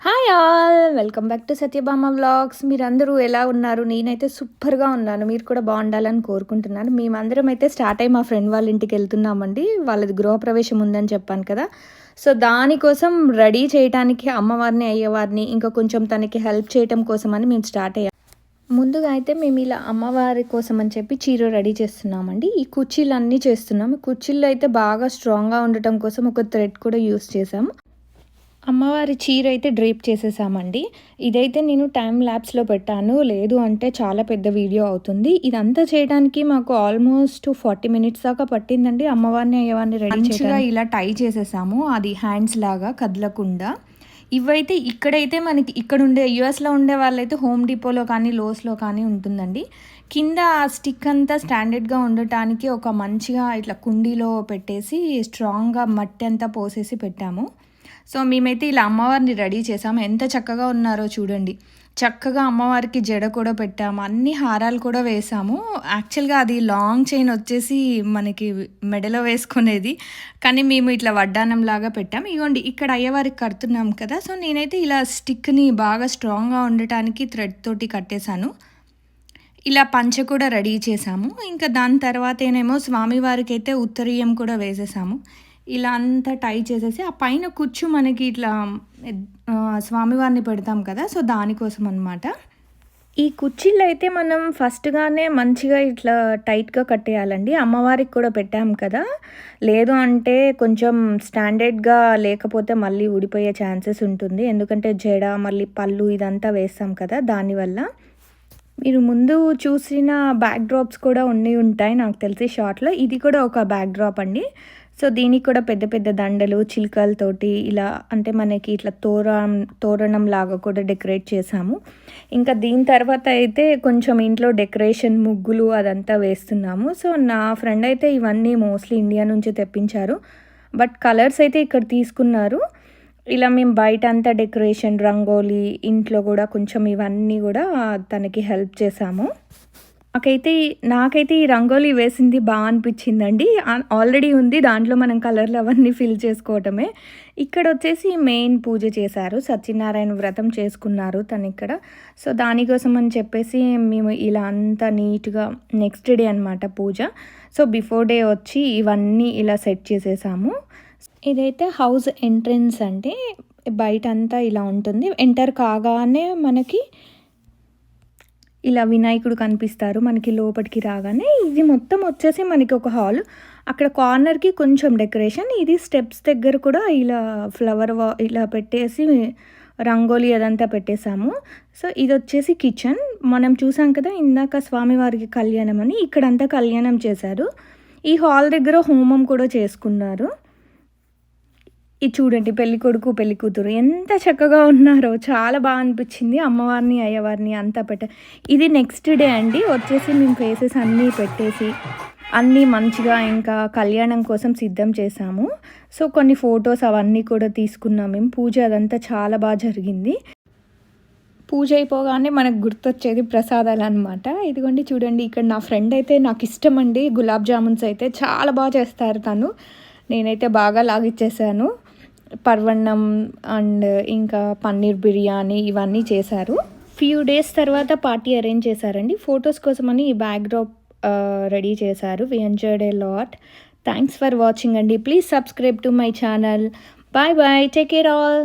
Hi all welcome back to Satyabhama vlogs మీరందరూ ఎలా ఉన్నారు? నేనైతే సూపర్గా ఉన్నాను. మీరు కూడా బాగుండాలని కోరుకుంటున్నాను. మేమందరం అయితే స్టార్ట్ అయ్యి మా ఫ్రెండ్ వాళ్ళ ఇంటికి వెళ్తున్నామండి. వాళ్ళది గృహప్రవేశం ఉందని చెప్పాను కదా. సో దానికోసం రెడీ చేయడానికి అమ్మవారిని అయ్యేవారిని ఇంకా కొంచెం తనకి హెల్ప్ చేయటం కోసం అని మేము స్టార్ట్ అయ్యాం. ముందుగా అయితే మేము ఇలా అమ్మవారి కోసం అని చెప్పి చీర రెడీ చేస్తున్నామండి. ఈ కుర్చీలు అన్నీ చేస్తున్నాము. కుర్చీలు అయితే బాగా స్ట్రాంగ్గా ఉండటం కోసం ఒక థ్రెడ్ కూడా యూస్ చేసాము అమ్మవారి చీర అయితే డ్రేప్ చేసేసామండి. ఇదైతే నేను టైం ల్యాబ్స్లో పెట్టాను. లేదు అంటే చాలా పెద్ద వీడియో అవుతుంది. ఇదంతా చేయడానికి మాకు ఆల్మోస్ట్ ఫార్టీ మినిట్స్ దాకా పట్టిందండి. అమ్మవారిని అయ్యవారిని రెడీ చేయగా ఇలా టై చేసేసాము. అది హ్యాండ్స్ లాగా కదలకుండా. ఇవైతే ఇక్కడైతే మనకి ఇక్కడ ఉండే యుఎస్లో ఉండే వాళ్ళైతే హోమ్ డిపోలో కానీ లోస్లో కానీ ఉంటుందండి. కింద ఆ స్టిక్ అంతా స్టాండర్డ్గా ఉండటానికి ఒక మంచిగా ఇట్లా కుండీలో పెట్టేసి స్ట్రాంగ్గా మట్టి అంతా పోసేసి పెట్టాము. సో మేమైతే ఇలా అమ్మవారిని రెడీ చేసాము ఎంత చక్కగా ఉన్నారో చూడండి. చక్కగా అమ్మవారికి జడ కూడా పెట్టాము అన్ని హారాలు కూడా వేసాము. యాక్చువల్గా అది లాంగ్ చైన్ వచ్చేసి మనకి మెడలో వేసుకునేది. కానీ మేము ఇట్లా వడ్డానం లాగా పెట్టాము ఇగోండి ఇక్కడ అయ్యవారికి కడుతున్నాం కదా. సో నేనైతే ఇలా స్టిక్ని బాగా స్ట్రాంగ్గా ఉండటానికి థ్రెడ్ తోటి కట్టేశాను. ఇలా పంచ కూడా రెడీ చేసాము. ఇంకా దాని తర్వాత ఏనేమో స్వామివారికి అయితే ఉత్తరీయం కూడా వేసేసాము. ఇలా అంతా టై చేసేసి ఆ పైన కుచ్చు మనకి ఇట్లా స్వామివారిని పెడతాం కదా సో దానికోసం అనమాట ఈ కుర్చీలు అయితే మనం ఫస్ట్గానే మంచిగా ఇట్లా టైట్గా కట్టేయాలండి. అమ్మవారికి కూడా పెట్టాం కదా. లేదు అంటే కొంచెం స్టాండర్డ్గా లేకపోతే మళ్ళీ ఊడిపోయే ఛాన్సెస్ ఉంటుంది. ఎందుకంటే జడ మళ్ళీ పళ్ళు ఇదంతా వేస్తాం కదా దానివల్ల. మీరు ముందు చూసిన బ్యాక్ డ్రాప్స్ కూడా ఉండి ఉంటాయి నాకు తెలిసి షార్ట్లో. ఇది కూడా ఒక బ్యాక్ డ్రాప్ అండి. సో దీనికి కూడా పెద్ద పెద్ద దండలు చిలుకలతోటి ఇలా అంటే మనకి ఇట్లా తోరణం తోరణం లాగా కూడా డెకరేట్ చేసాము ఇంకా దీని తర్వాత అయితే కొంచెం ఇంట్లో డెకరేషన్ ముగ్గులు అదంతా వేస్తున్నాము. సో నా ఫ్రెండ్ అయితే ఇవన్నీ మోస్ట్లీ ఇండియా నుంచి తెప్పించారు. బట్ కలర్స్ అయితే ఇక్కడ తీసుకున్నారు. ఇలా మేము బయట అంతా డెకరేషన్ రంగోలీ ఇంట్లో కూడా కొంచెం ఇవన్నీ కూడా తనకి హెల్ప్ చేసాము నాకైతే నాకైతే ఈ రంగోలీ వేసింది బాగా అనిపించిందండి. ఆల్రెడీ ఉంది దాంట్లో మనం కలర్లు అవన్నీ ఫిల్ చేసుకోవటమే. ఇక్కడ వచ్చేసి మెయిన్ పూజ చేశారు సత్యనారాయణ వ్రతం చేసుకున్నారు తను ఇక్కడ సో దానికోసం అని చెప్పేసి మేము ఇలా అంతా నీట్గా నెక్స్ట్ డే అనమాట పూజ. సో బిఫోర్ డే వచ్చి ఇవన్నీ ఇలా సెట్ చేసేసాము. ఇదైతే హౌస్ ఎంట్రన్స్ అంటే బయట అంతా ఇలా ఉంటుంది. ఎంటర్ కాగానే మనకి ఇలా వినాయకుడు కనిపిస్తారు మనకి లోపలికి రాగానే. ఇది మొత్తం వచ్చేసి మనకి ఒక హాల్. అక్కడ కార్నర్కి కొంచెం డెకరేషన్. ఇది స్టెప్స్ దగ్గర కూడా ఇలా ఫ్లవర్ వా ఇలా పెట్టేసి రంగోలీ అదంతా పెట్టేశాము. సో ఇది వచ్చేసి కిచెన్. మనం చూసాం కదా ఇందాక స్వామివారికి కళ్యాణం అని. ఇక్కడంతా కళ్యాణం చేశారు. ఈ హాల్ దగ్గర హోమం కూడా చేసుకున్నారు. ఇది చూడండి పెళ్ళి కొడుకు పెళ్ళి కూతురు ఎంత చక్కగా ఉన్నారో. చాలా బాగా అనిపించింది. అమ్మవారిని అయ్యవారిని అంతా పెట్ట. ఇది నెక్స్ట్ డే అండి. వచ్చేసి మేము ఫేసెస్ అన్నీ పెట్టేసి అన్నీ మంచిగా ఇంకా కళ్యాణం కోసం సిద్ధం చేసాము సో కొన్ని ఫొటోస్ అవన్నీ కూడా తీసుకున్నాం మేము. పూజ అదంతా చాలా బాగా జరిగింది. పూజ అయిపోగానే మనకు గుర్తొచ్చేది ప్రసాదాలు అనమాట ఇదిగోండి చూడండి ఇక్కడ నా ఫ్రెండ్ అయితే నాకు ఇష్టం అండి. గులాబ్ జామున్స్ అయితే చాలా బాగా చేస్తారు తను. నేనైతే బాగా లాగిచ్చేసాను. పర్వన్నం అండ్ ఇంకా పన్నీర్ బిర్యానీ ఇవన్నీ చేశారు. ఫ్యూ డేస్ తర్వాత పార్టీ అరేంజ్ చేశారండి. ఫొటోస్ కోసమని ఈ బ్యాక్డ్రాప్ రెడీ చేశారు. We enjoyed a lot thanks for watching అండి. Please subscribe to my channel bye bye take care all